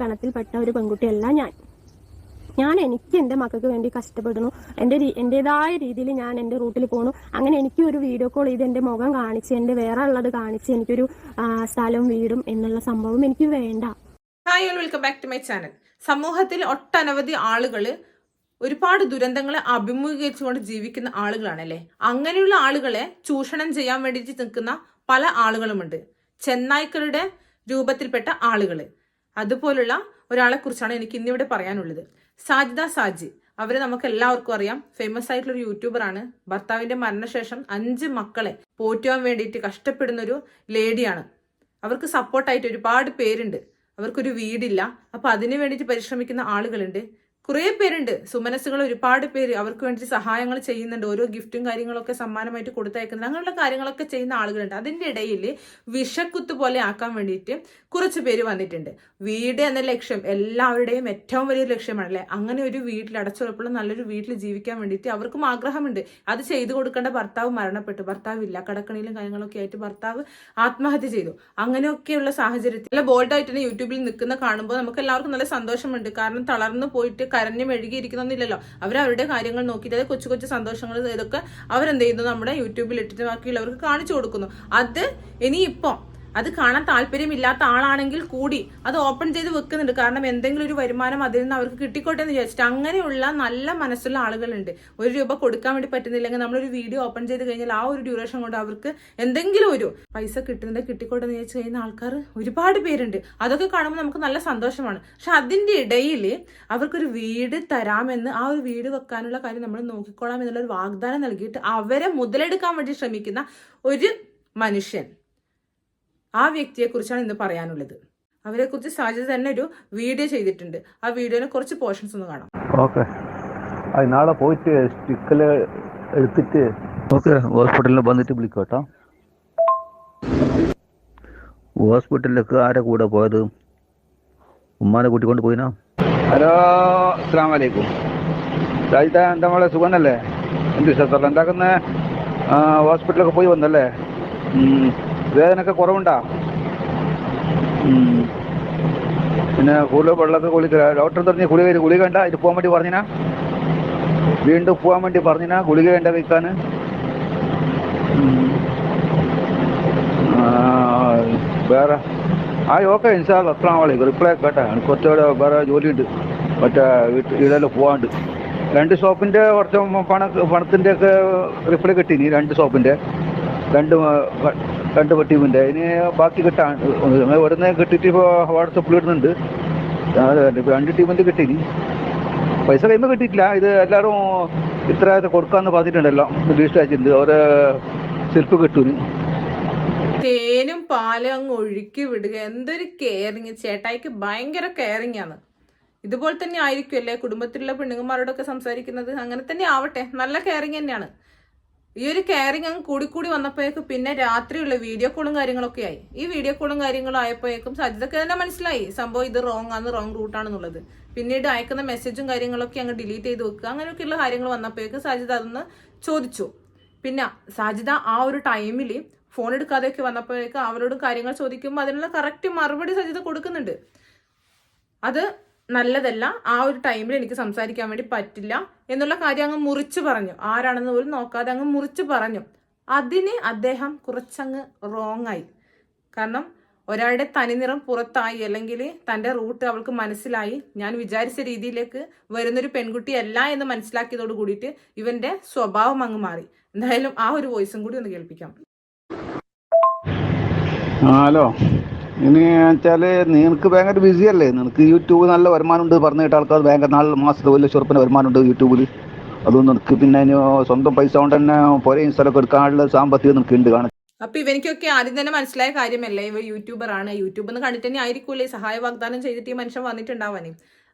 കണത്തിൽപ്പെട്ട ഒരു പെൺകുട്ടിയല്ല ഞാൻ. ഞാൻ എനിക്ക് എന്റെ മക്കൾക്ക് വേണ്ടി കഷ്ടപ്പെടുന്നു. എന്റെ എന്റെതായ രീതിയിൽ ഞാൻ എന്റെ റൂട്ടിൽ പോണു. അങ്ങനെ എനിക്ക് ഒരു വീഡിയോ കോൾ ചെയ്ത് എന്റെ മുഖം കാണിച്ച് എന്റെ വേറെ ഉള്ളത് കാണിച്ച് എനിക്കൊരു സ്ഥലവും വീടും എന്നുള്ള സംഭവം എനിക്ക് വേണ്ട. Hi welcome back to my channel സമൂഹത്തിൽ ഒട്ടനവധി ആളുകൾ ഒരുപാട് ദുരന്തങ്ങളെ അഭിമുഖീകരിച്ചുകൊണ്ട് ജീവിക്കുന്ന ആളുകളാണല്ലേ? അങ്ങനെയുള്ള ആളുകളെ ചൂഷണം ചെയ്യാൻ വേണ്ടിയിട്ട് നിൽക്കുന്ന പല ആളുകളുമുണ്ട്. ചെന്നായ്ക്കളുടെ രൂപത്തിൽപ്പെട്ട ആളുകൾ അതുപോലുള്ള ഒരാളെ കുറിച്ചാണ് എനിക്ക് ഇന്നിവിടെ പറയാനുള്ളത്. സാജിദ സാജി. അവരെ നമുക്ക് എല്ലാവർക്കും അറിയാം. ഫേമസ് ആയിട്ടുള്ള ഒരു യൂട്യൂബർ ആണ്. ഭർത്താവിന്റെ മരണശേഷം അഞ്ച് മക്കളെ പോറ്റുവാൻ വേണ്ടിയിട്ട് കഷ്ടപ്പെടുന്ന ഒരു ലേഡിയാണ്. അവർക്ക് സപ്പോർട്ടായിട്ട് ഒരുപാട് പേരുണ്ട്. അവർക്കൊരു വീടില്ല. അപ്പൊ അതിനു വേണ്ടിയിട്ട് പരിശ്രമിക്കുന്ന ആളുകളുണ്ട്. കുറേ പേരുണ്ട്. സുമനസ്സുകൾ ഒരുപാട് പേര് അവർക്ക് വേണ്ടി സഹായങ്ങൾ ചെയ്യുന്നുണ്ട്. ഓരോ ഗിഫ്റ്റും കാര്യങ്ങളൊക്കെ സമ്മാനമായിട്ട് കൊടുത്തയക്കുന്നുണ്ട്. അങ്ങനെയുള്ള കാര്യങ്ങളൊക്കെ ചെയ്യുന്ന ആളുകളുണ്ട്. അതിന്റെ ഇടയിൽ വിഷക്കുത്ത് പോലെ ആക്കാൻ വേണ്ടിയിട്ട് കുറച്ച് പേര് വന്നിട്ടുണ്ട്. വീട് എന്ന ലക്ഷ്യം എല്ലാവരുടെയും ഏറ്റവും വലിയ ലക്ഷ്യമാണല്ലേ? അങ്ങനെ ഒരു വീട്ടിൽ അടച്ചുറപ്പുള്ള നല്ലൊരു വീട്ടിൽ ജീവിക്കാൻ വേണ്ടിയിട്ട് അവർക്കും ആഗ്രഹമുണ്ട്. അത് ചെയ്തു കൊടുക്കേണ്ട ഭർത്താവ് മരണപ്പെട്ടു. ഭർത്താവ് ഇല്ല. കടക്കണിയിലും കാര്യങ്ങളൊക്കെ ആയിട്ട് ഭർത്താവ് ആത്മഹത്യ ചെയ്തു. അങ്ങനെയൊക്കെയുള്ള സാഹചര്യത്തിൽ നല്ല ബോൾഡായിട്ട് യൂട്യൂബിൽ നിൽക്കുന്ന കാണുമ്പോൾ നമുക്ക് എല്ലാവർക്കും നല്ല സന്തോഷമുണ്ട്. കാരണം തളർന്നു പോയിട്ട് കരഞ്ഞു അവർ അവരുടെ കാര്യങ്ങൾ നോക്കിയിട്ട് അത് കൊച്ചു കൊച്ചു സന്തോഷങ്ങൾ ഇതൊക്കെ അവരെന്ത് ചെയ്യുന്നു? നമ്മുടെ യൂട്യൂബിൽ ഇട്ടിട്ട് ബാക്കിയുള്ളവർക്ക് കാണിച്ചു കൊടുക്കുന്നു. അത് ഇനിയിപ്പം അത് കാണാൻ താല്പര്യമില്ലാത്ത ആളാണെങ്കിൽ കൂടി അത് ഓപ്പൺ ചെയ്ത് വെക്കുന്നുണ്ട്. കാരണം എന്തെങ്കിലും ഒരു വരുമാനം അതിൽ നിന്ന് അവർക്ക് കിട്ടിക്കോട്ടെ എന്ന് വിചാരിച്ചിട്ട് അങ്ങനെയുള്ള നല്ല മനസ്സുള്ള ആളുകളുണ്ട്. ഒരു രൂപ കൊടുക്കാൻ വേണ്ടി പറ്റുന്നില്ലെങ്കിൽ നമ്മളൊരു വീഡിയോ ഓപ്പൺ ചെയ്ത് കഴിഞ്ഞാൽ ആ ഒരു ഡ്യൂറേഷൻ കൊണ്ട് അവർക്ക് എന്തെങ്കിലും ഒരു പൈസ കിട്ടുന്നത് കിട്ടിക്കോട്ടെ എന്ന് വിചാരിച്ച് കഴിയുന്ന ആൾക്കാർ ഒരുപാട് പേരുണ്ട്. അതൊക്കെ കാണുമ്പോൾ നമുക്ക് നല്ല സന്തോഷമാണ്. പക്ഷെ അതിന്റെ ഇടയിൽ അവർക്കൊരു വീട് തരാമെന്ന് ആ ഒരു വീട് വെക്കാനുള്ള കാര്യം നമ്മൾ നോക്കിക്കോളാം എന്നുള്ള ഒരു വാഗ്ദാനം നൽകിയിട്ട് അവരെ മുതലെടുക്കാൻ വേണ്ടി ശ്രമിക്കുന്ന ഒരു മനുഷ്യൻ. ആ വ്യക്തിയെക്കുറിച്ചാണ് ഇന്ന് പറയാനുള്ളത്. അവരെ അവരെക്കുറിച്ച് സാജി തന്നെ ഒരു വീഡിയോ ചെയ്തിട്ടുണ്ട്. ആ വീഡിയോനെ കുറച്ച് പോർഷൻസ് ഒന്ന് കാണാം. ഓക്കെ. നാളെ പോയിട്ട് സ്റ്റിക്കൽ എടുത്തിട്ട് ഓക്കെ ഹോസ്പിറ്റലിൽ വന്നിട്ട് വിളിക്കാം കേട്ടോ. ഹോസ്പിറ്റലിലേക്ക് ആരെ കൂടെ പോയത്? ഉമ്മാനെ കൂട്ടിക്കൊണ്ട് പോയിനാ? ഹലോ അസ്സാം വലൈക്കും രാജിത എന്താ മോളെ സുഖനല്ലേ എന്ത് സാർ എന്താക്കുന്ന ഹോസ്പിറ്റലൊക്കെ പോയി വന്നല്ലേ. വേദനയൊക്കെ കുറവുണ്ടാ. പിന്നെ കൂടുതൽ വെള്ളമൊക്കെ കുളിക്കുക ഡോക്ടർ പറഞ്ഞ ഗുളിക കഴിഞ്ഞു ഗുളിക വേണ്ട ഇത് പോകാൻ വേണ്ടി പറഞ്ഞിനാ? വീണ്ടും പോകാൻ വേണ്ടി പറഞ്ഞിനാ? ഗുളിക വേണ്ട കഴിക്കാൻ വേറെ. ആ ഓക്കെ ഇൻഷാല്ല അസ്സാം വലൈക്കും റിപ്ലൈ കേട്ടാ. എനിക്ക് കുറച്ചുകൂടെ വേറെ ജോലിയുണ്ട്. മറ്റേ വീട്ടിൽ ഇതിലെല്ലാം പോവാണ്ട്. രണ്ട് ഷോപ്പിന്റെ കുറച്ച് പണ പണത്തിന്റെ ഒക്കെ റിപ്ലൈ കിട്ടി രണ്ട് ഷോപ്പിന്റെ രണ്ട് രണ്ട് ടീമിന്റെ ഇനി ബാക്കി കിട്ടാൻ ഉടനെ കിട്ടിയിട്ട് ഇപ്പോൾ വാട്സപ്പിൽ ഇടുന്നുണ്ട്. രണ്ട് ടീമിന്റെ കിട്ടി പൈസ കൈമ കിട്ടിയിട്ടില്ല. ഇത് എല്ലാവരും ഇത്ര കൊടുക്കാമെന്ന് പറഞ്ഞിട്ടുണ്ടല്ലോ. ലിസ്റ്റ് അയച്ചിട്ടുണ്ട്. ഓരോ ശില്പ് കിട്ടൂന്. തേനും പാലും അങ്ങ് ഒഴുക്കി വിടുക. എന്തൊരു കെയറിങ് ചേട്ടായിക്ക് ഭയങ്കര കെയറിങ് ആണ്. ഇതുപോലെ തന്നെ ആയിരിക്കും അല്ലേ കുടുംബത്തിലുള്ള പെണ്ണുങ്ങന്മാരോടൊക്കെ സംസാരിക്കുന്നത്? അങ്ങനെ തന്നെ ആവട്ടെ. നല്ല കെയറിങ് തന്നെയാണ്. ഈ ഒരു കെയറിങ് അങ്ങ് കൂടി കൂടി വന്നപ്പോഴേക്കും പിന്നെ രാത്രിയുള്ള വീഡിയോ കോളും കാര്യങ്ങളൊക്കെ ആയി. ഈ വീഡിയോ കോളും കാര്യങ്ങളും ആയപ്പോഴേക്കും സജിതക്ക് തന്നെ മനസ്സിലായി. സംഭവം ഇത് റോങ് ആണ് റോങ് റൂട്ടാണെന്നുള്ളത് പിന്നീട് അയക്കുന്ന മെസ്സേജും കാര്യങ്ങളൊക്കെ അങ്ങ് ഡിലീറ്റ് ചെയ്ത് വെക്കുക. അങ്ങനെയൊക്കെയുള്ള കാര്യങ്ങൾ വന്നപ്പോഴേക്കും സജിത അതൊന്ന് ചോദിച്ചു. പിന്നെ സജിത ആ ഒരു ടൈമിൽ ഫോൺ എടുക്കാതെയൊക്കെ വന്നപ്പോഴേക്കും അവരോട് കാര്യങ്ങൾ ചോദിക്കുമ്പോൾ അതിനുള്ള കറക്റ്റ് മറുപടി സജിത കൊടുക്കുന്നുണ്ട്. അത് നല്ലതല്ല. ആ ഒരു ടൈമിൽ എനിക്ക് സംസാരിക്കാൻ വേണ്ടി പറ്റില്ല എന്നുള്ള കാര്യം അങ്ങ് മുറിച്ചു പറഞ്ഞു. ആരാണെന്ന് പോലും നോക്കാതെ അങ്ങ് മുറിച്ചു പറഞ്ഞു. അതിന് അദ്ദേഹം കുറച്ചങ്ങ് റോങ് ആയി. കാരണം ഒരാളുടെ തനിനിറം പുറത്തായി അല്ലെങ്കിൽ തന്റെ റൂട്ട് അവൾക്ക് മനസ്സിലായി. ഞാൻ വിചാരിച്ച രീതിയിലേക്ക് വരുന്നൊരു പെൺകുട്ടിയല്ല എന്ന് മനസ്സിലാക്കിയതോട് കൂടിയിട്ട് ഇവന്റെ സ്വഭാവം അങ്ങ് മാറി. എന്തായാലും ആ ഒരു വോയിസും കൂടി ഒന്ന് കേൾപ്പിക്കാം. ഹലോ. ഇനി വെച്ചാൽ നിനക്ക് ഭയങ്കര ബിസി അല്ലേ? നിനക്ക് യൂട്യൂബ് നല്ല വരുമാനം ഉണ്ട് പറഞ്ഞു കേട്ട ആൾക്കാർ ഭയങ്കര നാല് മാസത്തെ വലിയ ചെറുപ്പിന് വരുമാനം ഉണ്ട് യൂട്യൂബിൽ അതുകൊണ്ട് നിനക്ക് പിന്നെ സ്വന്തം പൈസ കൊണ്ട് തന്നെ പുരയും സ്ഥലമൊക്കെ എടുക്കാനുള്ള സാമ്പത്തികം നിനക്ക് ഉണ്ട് കാണാൻ. അപ്പൊ ഇവനിക്കൊക്കെ ആദ്യം തന്നെ മനസ്സിലായ കാര്യമല്ലേ? ഇവർ യൂട്യൂബർ ആണ്. യൂട്യൂബ് എന്ന് കണ്ടിട്ട് തന്നെ ആയിരിക്കൂലേ സഹായ വാഗ്ദാനം ചെയ്തിട്ട് ഈ മനുഷ്യൻ വന്നിട്ടുണ്ടാവാനേ.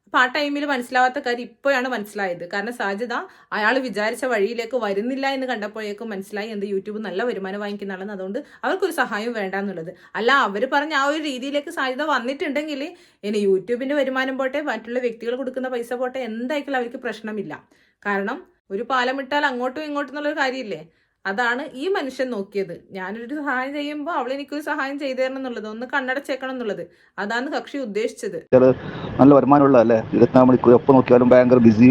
അപ്പൊ ആ ടൈമിൽ മനസ്സിലാവാത്ത കാര്യം ഇപ്പോഴാണ് മനസ്സിലായത്. കാരണം സാധ്യത അയാൾ വിചാരിച്ച വഴിയിലേക്ക് വരുന്നില്ല എന്ന് കണ്ടപ്പോഴേക്കും മനസ്സിലായി എന്ത് യൂട്യൂബ് നല്ല വരുമാനം വാങ്ങിക്കുന്ന ആളെന്ന് അതുകൊണ്ട് അവർക്കൊരു സഹായം വേണ്ട എന്നുള്ളത് അല്ല അവർ പറഞ്ഞ ആ ഒരു രീതിയിലേക്ക് സാധ്യത വന്നിട്ടുണ്ടെങ്കിൽ ഇനി യൂട്യൂബിന്റെ വരുമാനം പോട്ടെ മറ്റുള്ള വ്യക്തികൾ കൊടുക്കുന്ന പൈസ പോട്ടെ എന്തായിരിക്കും അവർക്ക് പ്രശ്നമില്ല. കാരണം ഒരു പാലം ഇട്ടാൽ അങ്ങോട്ടും ഇങ്ങോട്ടും എന്നുള്ളൊരു കാര്യമില്ലേ? അതാണ് ഈ മനുഷ്യൻ നോക്കിയത്. ഞാനൊരു സഹായം ചെയ്യുമ്പോൾ അവൾ എനിക്കൊരു സഹായം ചെയ്തു തരണം എന്നുള്ളത് ഒന്ന് കണ്ണടച്ചേക്കണം എന്നുള്ളത് അതാണ് കക്ഷി ഉദ്ദേശിച്ചത്. നല്ല വരുമാനമുള്ള വരുമാനമുള്ളതല്ലേ? ഇരുപത്തിനാല് മണിക്കൂർ എപ്പോൾ നോക്കിയാലും ഭയങ്കര ബിസി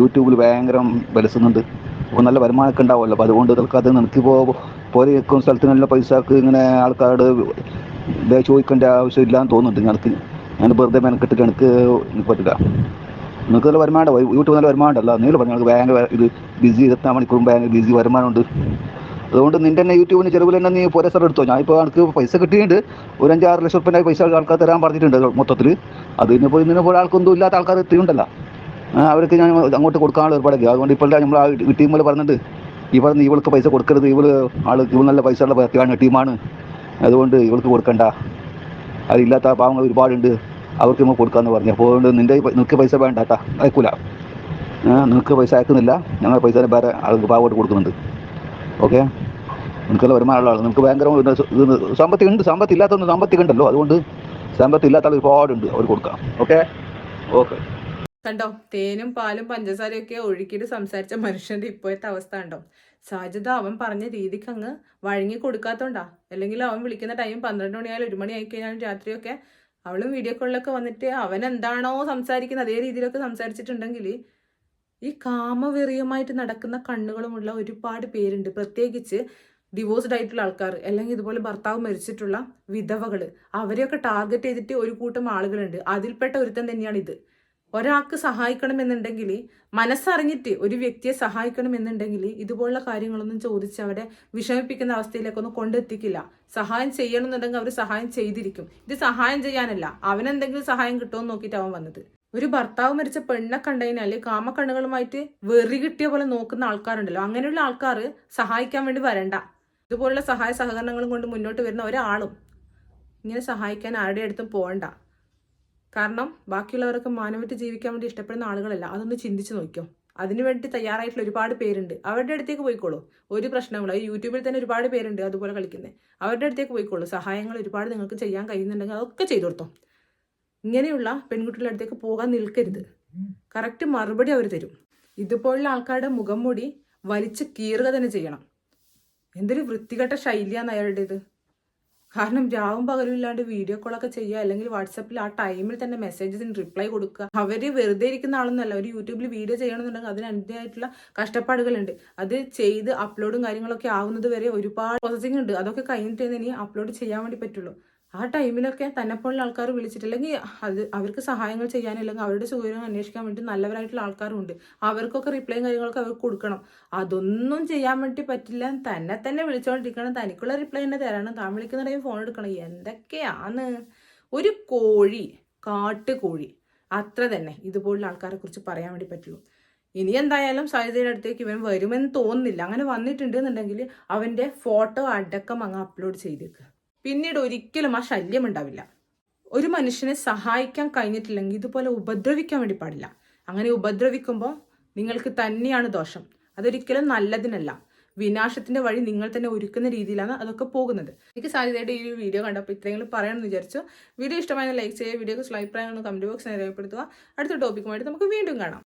യൂട്യൂബിൽ ഭയങ്കര ബലസുന്നുണ്ട് അപ്പോൾ നല്ല വരുമാനമൊക്കെ ഉണ്ടാവുമല്ലോ. അപ്പോൾ അതുകൊണ്ട് തൽക്കാലത്ത് നിനക്കിപ്പോൾ പോലെ നിൽക്കുന്ന സ്ഥലത്ത് നല്ല പൈസക്ക് ഇങ്ങനെ ആൾക്കാരോട് ചോദിക്കേണ്ട ആവശ്യമില്ലാന്ന് തോന്നുന്നുണ്ട് എനിക്ക് ഞാൻ വെറുതെ മെനക്കെട്ടിട്ട് എനിക്ക് പറ്റില്ല. നിങ്ങൾക്ക് നല്ല വരുമാനം യൂട്യൂബ് നല്ല വരുമാനം ഉണ്ടല്ലോ നീ പറഞ്ഞു നിങ്ങൾക്ക് ഭയങ്കര ഇത് ബിസി ഇരുപത്തിനാല് മണിക്കൂറും ഭയങ്കര ബിസി വരുമാനമുണ്ട്. അതുകൊണ്ട് നിന്റെ തന്നെ യൂട്യൂബിന് ചെലവിൽ തന്നെ നീ പോരെ സ്ഥലം എടുത്തോ? ഞാൻ ഇപ്പോൾ എനിക്ക് പൈസ കിട്ടിയിട്ടുണ്ട്. ഒരു അഞ്ചാറ് ലക്ഷം റുപ്യ പൈസ ആൾക്കാർ തരാൻ പറഞ്ഞിട്ടുണ്ട് മൊത്തത്തിൽ അത് ഇനി പോയി നിന്നെ പോലെ ആൾക്കൊന്നും ഇല്ലാത്ത ആൾക്കാർ എത്തിയുണ്ടല്ലോ അവർക്ക് ഞാൻ അങ്ങോട്ട് കൊടുക്കാനുള്ള ഏർപ്പാടൊക്കെ അതുകൊണ്ട് ഇപ്പോൾ നമ്മൾ ആ ടീം പോലെ പറഞ്ഞിട്ട് ഈ പറഞ്ഞ് ഇവൾക്ക് പൈസ കൊടുക്കരുത്. ഇവൾ ആൾ ഇവൾ നല്ല പൈസ ഉള്ള വ്യക്തിയാണ് ടീമാണ്. അതുകൊണ്ട് ഇവൾക്ക് കൊടുക്കണ്ട. അതില്ലാത്ത പാവങ്ങൾ ഒരുപാടുണ്ട്. അവർക്ക് നമ്മൾ കൊടുക്കാമെന്ന് പറഞ്ഞു. അപ്പോൾ ഈ നിനക്ക് പൈസ വേണ്ട കേട്ടാ. അയക്കൂല. നിനക്ക് പൈസ അയക്കുന്നില്ല. ഞങ്ങൾ പൈസ വേറെ ആൾക്ക് പാവമായിട്ട് കൊടുക്കുന്നുണ്ട്. ഓക്കെ? നിനക്കുള്ള വരുമാനമുള്ള ആൾ നിനക്ക് ഭയങ്കര ഇത് ഉണ്ട്. സമ്പത്തി ഇല്ലാത്തൊന്നും സമ്പത്തി ഉണ്ടല്ലോ അതുകൊണ്ട് സമ്പത്തി ഇല്ലാത്ത ആൾ ഒരുപാടുണ്ട്. അവർ കൊടുക്കാം. ഓക്കെ? ഓക്കെ. കണ്ടോ? തേനും പാലും പഞ്ചസാരയൊക്കെ ഒഴുക്കിയിട്ട് സംസാരിച്ച മനുഷ്യന്റെ ഇപ്പോഴത്തെ അവസ്ഥ ഉണ്ടോ സാജിത അവൻ പറഞ്ഞ രീതിക്ക് അങ്ങ് വഴങ്ങി കൊടുക്കാത്തോണ്ടാ. അല്ലെങ്കിൽ അവൻ വിളിക്കുന്ന ടൈം പന്ത്രണ്ട് മണിയായാലും ഒരു മണി ആയി കഴിഞ്ഞാലും രാത്രിയൊക്കെ അവളും വീഡിയോ കോളിലൊക്കെ വന്നിട്ട് അവൻ എന്താണോ സംസാരിക്കുന്നത് അതേ രീതിയിലൊക്കെ സംസാരിച്ചിട്ടുണ്ടെങ്കിൽ ഈ കാമവെറിയുമായിട്ട് നടക്കുന്ന കണ്ണുകളുമുള്ള ഒരുപാട് പേരുണ്ട്. പ്രത്യേകിച്ച് ഡിവോഴ്സ്ഡ് ആയിട്ടുള്ള ആൾക്കാർ അല്ലെങ്കിൽ ഇതുപോലെ ഭർത്താവ് മരിച്ചിട്ടുള്ള വിധവകൾ അവരെയൊക്കെ ടാർഗറ്റ് ചെയ്തിട്ട് ഒരു കൂട്ടം ആളുകളുണ്ട്. അതിൽപ്പെട്ട ഒരുത്തൻ തന്നെയാണ് ഇത്. ഒരാൾക്ക് സഹായിക്കണമെന്നുണ്ടെങ്കിൽ മനസ്സറിഞ്ഞിട്ട് ഒരു വ്യക്തിയെ സഹായിക്കണമെന്നുണ്ടെങ്കിൽ ഇതുപോലുള്ള കാര്യങ്ങളൊന്നും ചോദിച്ച് അവരെ വിഷമിപ്പിക്കുന്ന അവസ്ഥയിലേക്കൊന്നും കൊണ്ടെത്തിക്കില്ല. സഹായം ചെയ്യണമെന്നുണ്ടെങ്കിൽ അവർ സഹായം ചെയ്തിരിക്കും. ഇത് സഹായം ചെയ്യാനല്ല. അവനെന്തെങ്കിലും സഹായം കിട്ടുമെന്ന് നോക്കിയിട്ട് അവൻ വന്നത്. ഒരു ഭർത്താവ് മരിച്ച പെണ്ണെ കണ്ടതിനാൽ കാമക്കണ്ണുകളുമായിട്ട് വെറി കിട്ടിയ പോലെ നോക്കുന്ന ആൾക്കാരുണ്ടല്ലോ. അങ്ങനെയുള്ള ആൾക്കാർ സഹായിക്കാൻ വേണ്ടി വരണ്ട. ഇതുപോലുള്ള സഹായ സഹകരണങ്ങളും കൊണ്ട് മുന്നോട്ട് വരുന്ന ഒരാളും ഇങ്ങനെ സഹായിക്കാൻ ആരുടെ അടുത്തും പോകണ്ട കാരണം ബാക്കിയുള്ളവരൊക്കെ മാനവിട്ട് ജീവിക്കാൻ വേണ്ടി ഇഷ്ടപ്പെടുന്ന ആളുകളല്ല. അതൊന്ന് ചിന്തിച്ച് നോക്കിയോ അതിനുവേണ്ടി തയ്യാറായിട്ടുള്ള ഒരുപാട് പേരുണ്ട്. അവരുടെ അടുത്തേക്ക് പോയിക്കോളൂ. ഒരു പ്രശ്നമില്ല ഈ യൂട്യൂബിൽ തന്നെ ഒരുപാട് പേരുണ്ട് അതുപോലെ കളിക്കുന്നത് അവരുടെ അടുത്തേക്ക് പോയിക്കോളൂ. സഹായങ്ങൾ ഒരുപാട് നിങ്ങൾക്ക് ചെയ്യാൻ കഴിയുന്നുണ്ടെങ്കിൽ അതൊക്കെ ചെയ്തു കൊടുത്തോ. ഇങ്ങനെയുള്ള പെൺകുട്ടികളുടെ അടുത്തേക്ക് പോകാൻ നിൽക്കരുത്. കറക്റ്റ് മറുപടി അവർ തരും. ഇതുപോലുള്ള ആൾക്കാരുടെ മുഖം മൂടി വലിച്ച് കീറുക തന്നെ ചെയ്യണം. എന്തൊരു വൃത്തികെട്ട ശൈലിയാണ് അയാളുടേത്. കാരണം രാവും പകലും ഇല്ലാണ്ട് വീഡിയോ കോളൊക്കെ ചെയ്യുക അല്ലെങ്കിൽ വാട്സപ്പിൽ ആ ടൈമിൽ തന്നെ മെസ്സേജസിന് റിപ്ലൈ കൊടുക്കുക. അവർ വെറുതെ ഇരിക്കുന്ന ആളൊന്നുമല്ല. ഒരു യൂട്യൂബിൽ വീഡിയോ ചെയ്യണമെന്നുണ്ടെങ്കിൽ അതിന് അതിന്റെതായിട്ടുള്ള കഷ്ടപ്പാടുകളുണ്ട്. അത് ചെയ്ത് അപ്ലോഡും കാര്യങ്ങളൊക്കെ ആവുന്നത് വരെ ഒരുപാട് പ്രോസസ്സിംഗ് ഉണ്ട്. അതൊക്കെ കഴിഞ്ഞിട്ടേ ഇനി അപ്ലോഡ് ചെയ്യാൻ വേണ്ടി പറ്റുള്ളൂ. ആ ടൈമിലൊക്കെ തന്നെപ്പോലുള്ള ആൾക്കാർ വിളിച്ചിട്ടില്ലെങ്കിൽ അത് അവർക്ക് സഹായങ്ങൾ ചെയ്യാനില്ലെങ്കിൽ അവരുടെ സൗകര്യം അന്വേഷിക്കാൻ വേണ്ടി നല്ലവരായിട്ടുള്ള ആൾക്കാരുണ്ട് അവർക്കൊക്കെ റിപ്ലൈയും കാര്യങ്ങളൊക്കെ അവർക്ക് കൊടുക്കണം. അതൊന്നും ചെയ്യാൻ വേണ്ടി പറ്റില്ല. തന്നെ തന്നെ വിളിച്ചുകൊണ്ടിരിക്കണം തനിക്കുള്ള റിപ്ലൈ തന്നെ തരണം. താൻ വിളിക്കുന്ന ടൈം ഫോൺ എടുക്കണം. എന്തൊക്കെയാണ്? ഒരു കോഴി കാട്ടുകോഴി. അത്ര തന്നെ. ഇതുപോലുള്ള ആൾക്കാരെ കുറിച്ച് പറയാൻ വേണ്ടി പറ്റുള്ളൂ. ഇനി എന്തായാലും സായുധയുടെ അടുത്തേക്ക് ഇവൻ വരുമെന്ന് തോന്നുന്നില്ല. അങ്ങനെ വന്നിട്ടുണ്ട് എന്നുണ്ടെങ്കിൽ അവന്റെ ഫോട്ടോ അടക്കം അങ്ങ് അപ്ലോഡ് ചെയ്തേക്ക്. പിന്നീട് ഒരിക്കലും ആ ശല്യം ഉണ്ടാവില്ല. ഒരു മനുഷ്യനെ സഹായിക്കാൻ കഴിഞ്ഞിട്ടില്ലെങ്കിൽ ഇതുപോലെ ഉപദ്രവിക്കാൻ വേണ്ടി പാടില്ല. അങ്ങനെ ഉപദ്രവിക്കുമ്പോൾ നിങ്ങൾക്ക് തന്നെയാണ് ദോഷം. അതൊരിക്കലും നല്ലതിനല്ല. വിനാശത്തിന്റെ വഴി നിങ്ങൾ തന്നെ ഒരുക്കുന്ന രീതിയിലാണ് അതൊക്കെ പോകുന്നത്. എനിക്ക് സാധ്യതയുടെ ഈ ഒരു വീഡിയോ കണ്ടപ്പോൾ ഇത്രയെങ്കിലും പറയണമെന്ന് വിചാരിച്ചു. വീഡിയോ ഇഷ്ടമായ ലൈക്ക് ചെയ്യുക വീഡിയോക്ക് അഭിപ്രായങ്ങൾ കമന്റ് ബോക്സിൽ രേഖപ്പെടുത്തുക. അടുത്ത ടോപ്പിക്കുമായിട്ട് നമുക്ക് വീണ്ടും കാണാം.